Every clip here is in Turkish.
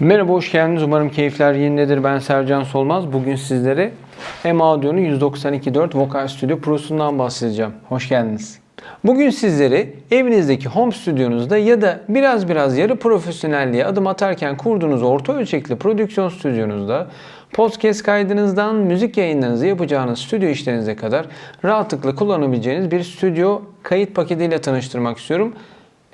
Merhaba, hoş geldiniz. Umarım keyifler yerindedir. Ben Sercan Solmaz. Bugün sizlere M Audio'nun 192.4 Vocal Studio Pro'sundan bahsedeceğim. Hoş geldiniz. Bugün sizlere evinizdeki home stüdyonuzda ya da biraz biraz yarı profesyonelliğe adım atarken kurduğunuz orta ölçekli prodüksiyon stüdyonuzda podcast kaydınızdan müzik yayınlarınızı yapacağınız stüdyo işlerinize kadar rahatlıkla kullanabileceğiniz bir stüdyo kayıt paketiyle tanıştırmak istiyorum.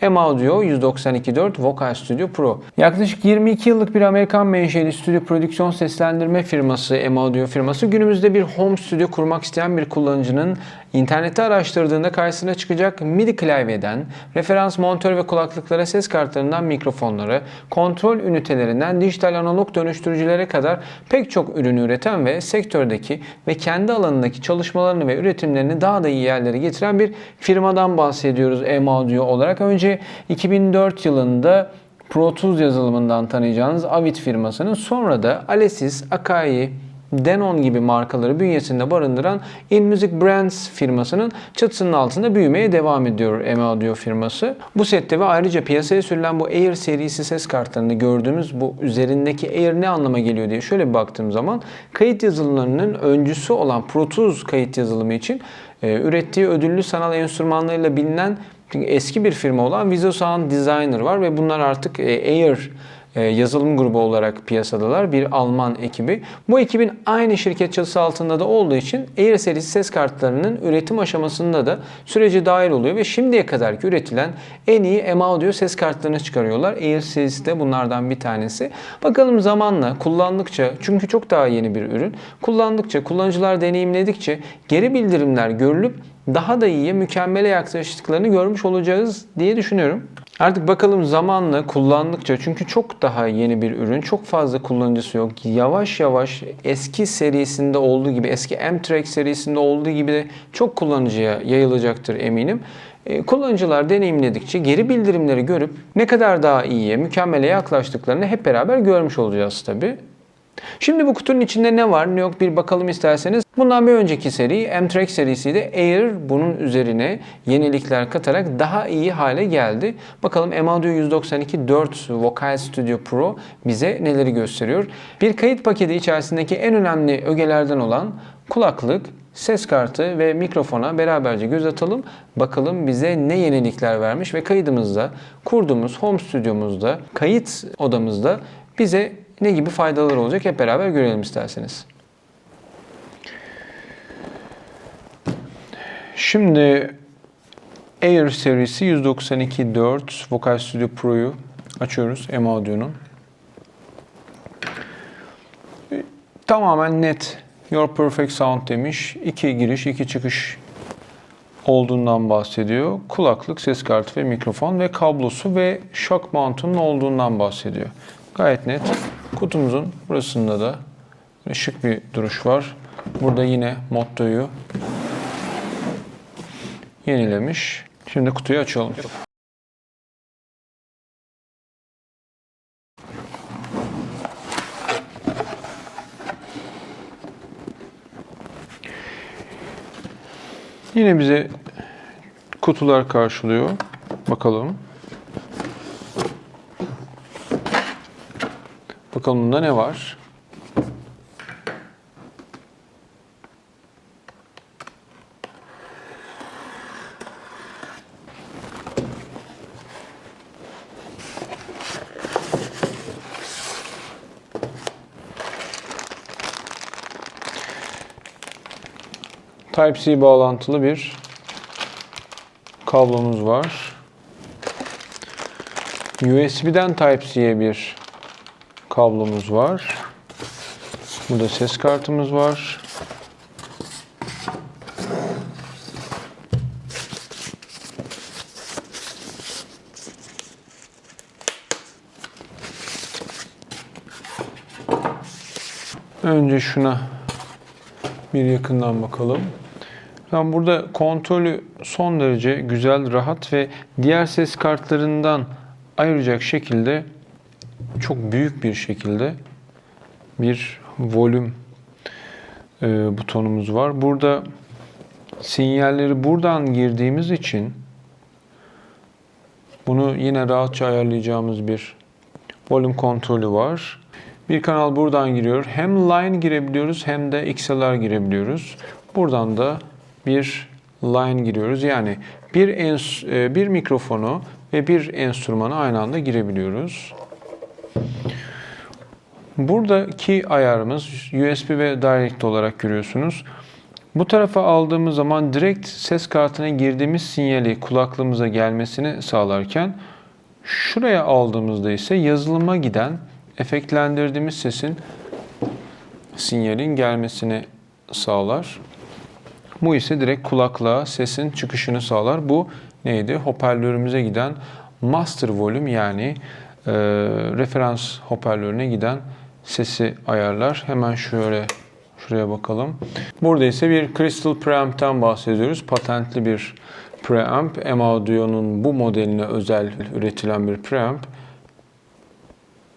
M Audio 192.4 Vocal Studio Pro. Yaklaşık 22 yıllık bir Amerikan menşeli stüdyo prodüksiyon seslendirme firması M Audio firması günümüzde bir home stüdyo kurmak isteyen bir kullanıcının internette araştırdığında karşısına çıkacak MIDI klavyeden, referans montör ve kulaklıklara ses kartlarından mikrofonlara, kontrol ünitelerinden dijital analog dönüştürücülere kadar pek çok ürünü üreten ve sektördeki ve kendi alanındaki çalışmalarını ve üretimlerini daha da iyi yerlere getiren bir firmadan bahsediyoruz M Audio olarak. Önce 2004 yılında Pro Tools yazılımından tanıyacağınız Avid firmasının sonra da Alesis, Akai, Denon gibi markaları bünyesinde barındıran InMusic Brands firmasının çatısının altında büyümeye devam ediyor M Audio firması. Bu sette ve ayrıca piyasaya sürülen bu Air serisi ses kartlarında gördüğümüz bu üzerindeki Air ne anlama geliyor diye şöyle bir baktığım zaman kayıt yazılımlarının öncüsü olan Pro Tools kayıt yazılımı için e, ürettiği ödüllü sanal enstrümanlarıyla bilinen eski bir firma olan Viso Sound Designer var ve bunlar artık e, Air yazılım grubu olarak piyasadalar. Bir Alman ekibi. Bu ekibin aynı şirket çatısı altında da olduğu için Air serisi ses kartlarının üretim aşamasında da süreci dahil oluyor ve şimdiye kadarki üretilen en iyi M Audio ses kartlarını çıkarıyorlar. Air serisi de bunlardan bir tanesi. Bakalım zamanla kullandıkça çünkü çok daha yeni bir ürün. Kullandıkça, kullanıcılar deneyimledikçe geri bildirimler görülüp daha da iyiye, mükemmele yaklaştıklarını görmüş olacağız diye düşünüyorum. Artık bakalım zamanla kullandıkça çünkü çok daha yeni bir ürün, çok fazla kullanıcısı yok. Yavaş yavaş eski serisinde olduğu gibi, eski M-Track serisinde olduğu gibi de çok kullanıcıya yayılacaktır eminim. E, Kullanıcılar deneyimledikçe geri bildirimleri görüp ne kadar daha iyiye, mükemmele yaklaştıklarını hep beraber görmüş olacağız tabii. Şimdi bu kutunun içinde ne var ne yok bir bakalım isterseniz. Bundan bir önceki seri M-Track serisiydi. Air bunun üzerine yenilikler katarak daha iyi hale geldi. Bakalım M Audio 192 4 Vocal Studio Pro bize neleri gösteriyor. Bir kayıt paketi içerisindeki en önemli ögelerden olan kulaklık, ses kartı ve mikrofona beraberce göz atalım. Bakalım bize ne yenilikler vermiş ve kaydımızda, kurduğumuz home stüdyomuzda, kayıt odamızda bize ne gibi faydalar olacak hep beraber görelim isterseniz. Şimdi Air serisi 192.4 Vocal Studio Pro'yu açıyoruz M Audio'nun. Tamamen net Your Perfect Sound demiş. İki giriş, iki çıkış olduğundan bahsediyor. Kulaklık, ses kartı ve mikrofon ve kablosu ve shock mount'un olduğundan bahsediyor. Gayet net. Kutumuzun burasında da şık bir duruş var. Burada yine mottoyu yenilemiş. Şimdi kutuyu açalım. Yine bize kutular karşılıyor. Bakalım. Bakalım bunda ne var? Type-C bağlantılı bir kablomuz var. USB'den Type-C'ye bir kablomuz var. Burada ses kartımız var. Önce şuna bir yakından bakalım. Ben burada kontrolü son derece güzel, rahat ve diğer ses kartlarından ayıracak şekilde çok büyük bir şekilde bir volüm e, butonumuz var. Burada sinyalleri buradan girdiğimiz için bunu yine rahatça ayarlayacağımız bir Volüm kontrolü var. Bir kanal buradan giriyor. Hem line girebiliyoruz hem de XLR girebiliyoruz. Buradan da bir line giriyoruz. Yani bir e, bir mikrofonu ve bir enstrümanı aynı anda girebiliyoruz. Buradaki ayarımız USB ve Direct olarak görüyorsunuz. Bu tarafa aldığımız zaman direkt ses kartına girdiğimiz sinyali kulaklığımıza gelmesini sağlarken şuraya aldığımızda ise yazılıma giden efektlendirdiğimiz sesin sinyalin gelmesini sağlar. Bu ise direkt kulaklığa sesin çıkışını sağlar. Bu neydi? Hoparlörümüze giden master volume yani e, referans hoparlörüne giden sesi ayarlar. Hemen şöyle şuraya bakalım. Burada ise bir Crystal Preamp'ten bahsediyoruz. Patentli bir preamp. M-Audio'nun bu modeline özel üretilen bir preamp.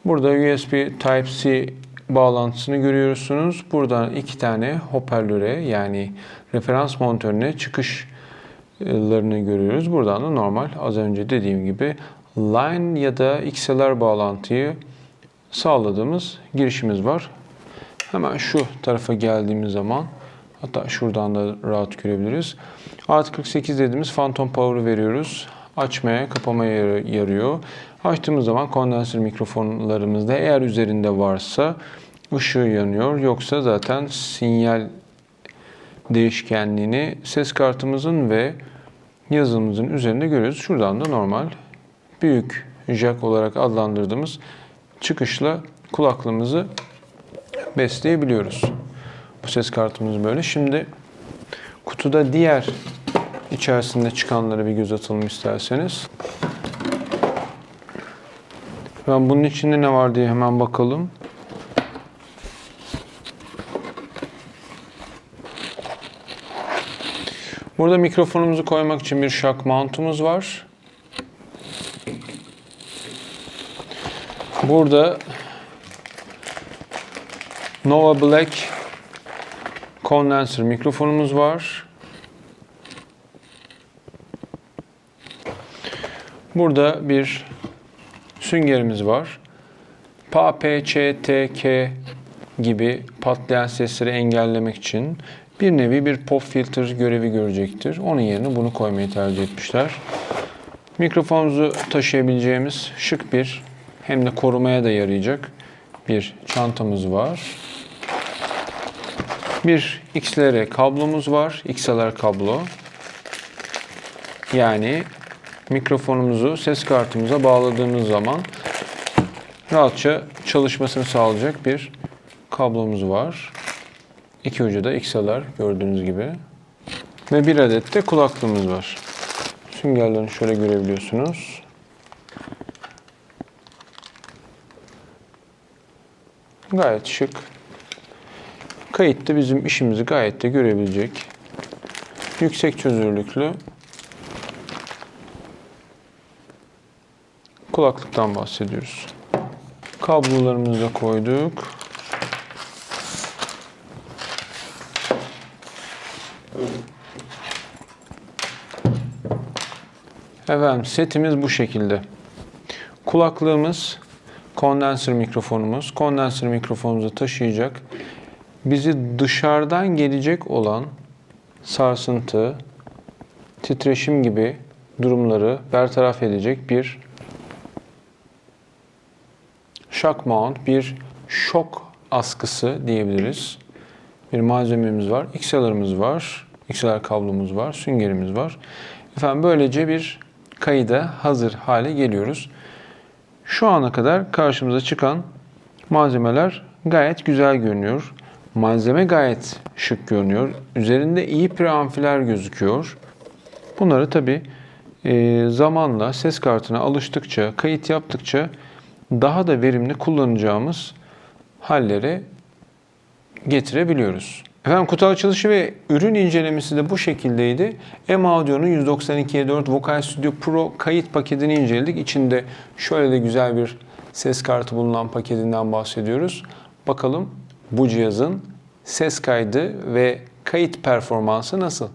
Burada USB Type-C bağlantısını görüyorsunuz. Buradan iki tane hoparlöre yani referans monitörüne çıkışlarını görüyoruz. Buradan da normal az önce dediğim gibi line ya da XLR bağlantıyı sağladığımız girişimiz var. Hemen şu tarafa geldiğimiz zaman hatta şuradan da rahat görebiliriz. Artı 48 dediğimiz phantom power'ı veriyoruz. Açmaya, kapamaya yarıyor. Açtığımız zaman kondenser mikrofonlarımızda eğer üzerinde varsa ışığı yanıyor. Yoksa zaten sinyal değişkenliğini ses kartımızın ve yazılımımızın üzerinde görüyoruz. Şuradan da normal büyük jack olarak adlandırdığımız çıkışla kulaklığımızı besleyebiliyoruz. Bu ses kartımız böyle. Şimdi kutuda diğer içerisinde çıkanlara bir göz atalım isterseniz. Ben bunun içinde ne var diye hemen bakalım. Burada mikrofonumuzu koymak için bir shock mount'umuz var. Burada Nova Black condenser mikrofonumuz var. Burada bir süngerimiz var. PA, P, Ç, T, K gibi patlayan sesleri engellemek için bir nevi bir pop filter görevi görecektir. Onun yerine bunu koymayı tercih etmişler. Mikrofonumuzu taşıyabileceğimiz şık bir hem de korumaya da yarayacak bir çantamız var. Bir XLR kablomuz var. XLR kablo. Yani mikrofonumuzu ses kartımıza bağladığımız zaman rahatça çalışmasını sağlayacak bir kablomuz var. İki ucu da XLR gördüğünüz gibi. Ve bir adet de kulaklığımız var. Süngerlerini şöyle görebiliyorsunuz. Gayet şık. Kayıtta bizim işimizi gayet de görebilecek. Yüksek çözünürlüklü kulaklıktan bahsediyoruz. Kablolarımızı da koyduk. Efendim setimiz bu şekilde. Kulaklığımız, kondenser mikrofonumuz. Kondenser mikrofonumuzu taşıyacak. Bizi dışarıdan gelecek olan sarsıntı, titreşim gibi durumları bertaraf edecek bir shock mount, bir şok askısı diyebiliriz. Bir malzememiz var. XLR'ımız var. XLR kablomuz var. Süngerimiz var. Efendim böylece bir kayıda hazır hale geliyoruz. Şu ana kadar karşımıza çıkan malzemeler gayet güzel görünüyor. Malzeme gayet şık görünüyor. Üzerinde iyi preamfiler gözüküyor. Bunları tabi zamanla ses kartına alıştıkça, kayıt yaptıkça daha da verimli kullanacağımız hallere getirebiliyoruz. Efendim kutu açılışı ve ürün incelemesi de bu şekildeydi. M Audio'nun 192'ye 4 Vocal Studio Pro kayıt paketini inceledik. İçinde şöyle de güzel bir ses kartı bulunan paketinden bahsediyoruz. Bakalım bu cihazın ses kaydı ve kayıt performansı nasıl?